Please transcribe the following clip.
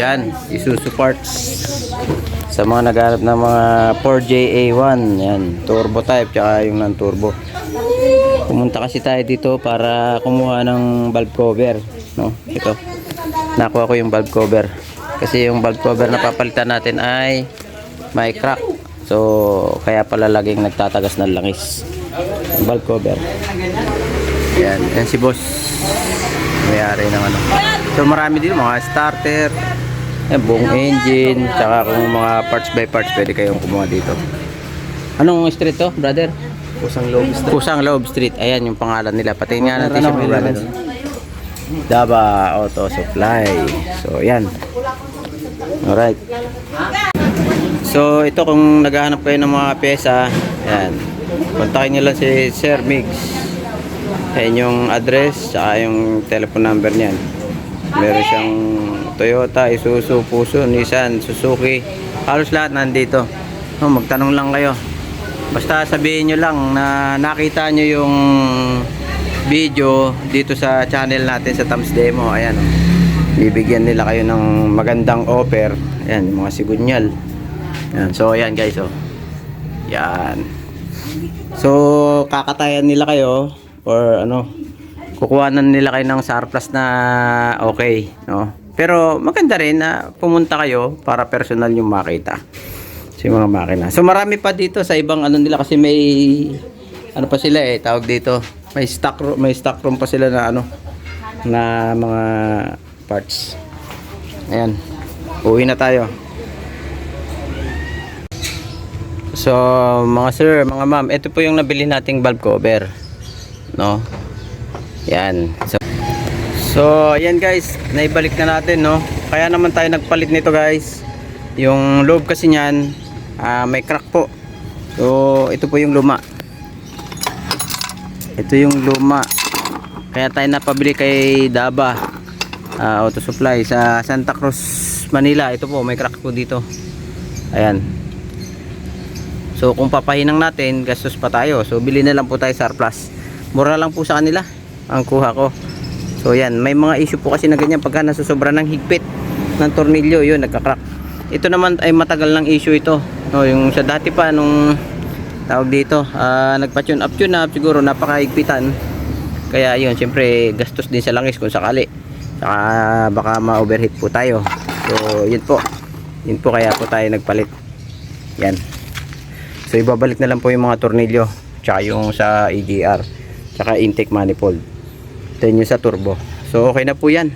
Yan, Isuzu. Sa mga naghanap ng mga 4JA1, yan, turbo type, tsaka yung non-turbo. Pumunta kasi tayo dito para kumuha ng valve cover, no? Ito. Nakuha ko yung valve cover. Kasi yung valve cover na papalitan natin ay may crack. So, kaya pala laging nagtatagas ng langis. Yung valve cover. Yan, yan si boss. Mayari ng ano. So marami din mga starter, yan, buong engine, tsaka kung mga parts by parts pwede kayong kumuha dito. Anong street to, brother? Kusang loob street. Kusang Loob Street. Ayan yung pangalan nila. Patingin nga natin Ano, siya mga brother. Daba Auto Supply. So, yan. Alright. So, ito kung naghahanap kayo ng mga pyesa, yan. Kontakin nyo lang si Sir Migs. Ayan yung address, saka yung telephone number niyan. Meron siyang Toyota, Isuzu, Puso, Nissan, Suzuki. Halos lahat nandito. No, magtanong lang kayo. Basta sabihin nyo lang na nakita nyo yung video dito sa channel natin sa Tams Demo. Ayan. oh. Bibigyan nila kayo ng magandang offer. Ayan, mga sigunyal. Ayan. So, ayan guys. Oh. Yan. So, kakatayan nila kayo or ano, kukuhanan nila kayo ng surplus na okay, no? Pero maganda rin na pumunta kayo para personal yung makita sa mga makina. So marami pa dito sa ibang ano nila kasi may ano pa sila eh tawag dito. May stock room, may stock room pa sila na ano na mga parts. Ayan. Uwi na tayo. So, mga sir, mga ma'am, ito po yung nabili nating valve cover. No? Yan. So, so ayan guys, naibalik na natin, no? Kaya naman tayo nagpalit nito, guys. Yung loob kasi niyan, ah, may crack po. So, ito po yung luma. Ito yung luma. Kaya tayo napabili kay Daba ah, Auto Supply sa Santa Cruz, Manila. Ito po, may crack po dito. Ayan. So kung papahinang natin, gastos pa tayo. So bili na lang po tayo surplus. Mura lang po sa kanila ang kuha ko. So yan, may mga issue po kasi na ganyan pagka nasusobra ng higpit ng tornilyo, yun nagka-crack. Ito naman ay matagal ng issue ito. No, yung sa dati pa nung tawag dito, ah, nagpa-tune up tune up siguro napakahigpitan. Kaya yun, siyempre gastos din sa langis kung sakali. Saka baka ma-overheat po tayo. So yun po. Yun po kaya po tayo nagpalit. Yan. So ibabalik na lang po yung mga tornilyo tsaka yung sa EGR tsaka intake manifold. Then yung sa turbo. So okay na po yan.